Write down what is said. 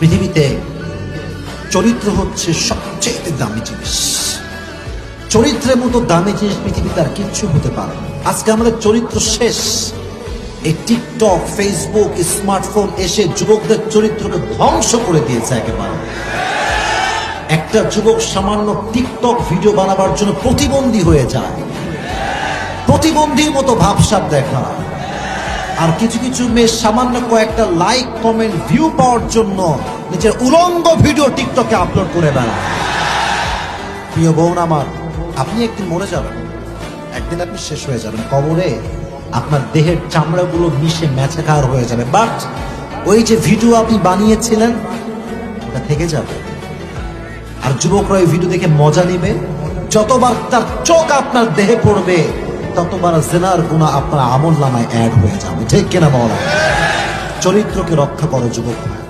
পৃথিবীতে চরিত্র হচ্ছে সবচেয়ে দামি জিনিস। চরিত্রের মতো দামি জিনিস পৃথিবীতে আর কিচ্ছু হতে পারে। আজকে আমাদের চরিত্র শেষ। এই টিকটক, ফেসবুক, স্মার্টফোন এসে যুবকদের চরিত্রকে ধ্বংস করে দিয়েছে একেবারে। একটা যুবক সামান্য টিকটক ভিডিও বানাবার জন্য প্রতিবন্ধী হয়ে যায়। প্রতিবন্ধীর মতো ভাবসাব দেখা আর কিছু কিছু মেয়ে সামান্য কয়েকটা লাইক কমেন্ট ভিউ পাওয়ার জন্য নিজের উলঙ্গ ভিডিও টিকটকে আপলোড করে বেড়ায়। প্রিয় বোন আমার, আপনি একদিন মরে যাবেন। একদিন আপনি শেষ হয়ে যাবেন। কবরে আপনার দেহের চামড়াগুলো মিশে ম্যাচাকার হয়ে যাবে। বাট ওই যে ভিডিও আপনি বানিয়েছিলেন, ওটা থেকে যাবে। আর যুবকরা ওই ভিডিও দেখে মজা নেবে। যতবার তার চোখ আপনার দেহে পড়বে ততবার জেনার গুণা আপনার আমল নামায় অ্যাড হয়ে যাবে। ঠিক কিনা বলা চরিত্রকে রক্ষা করো যুবক ভাই।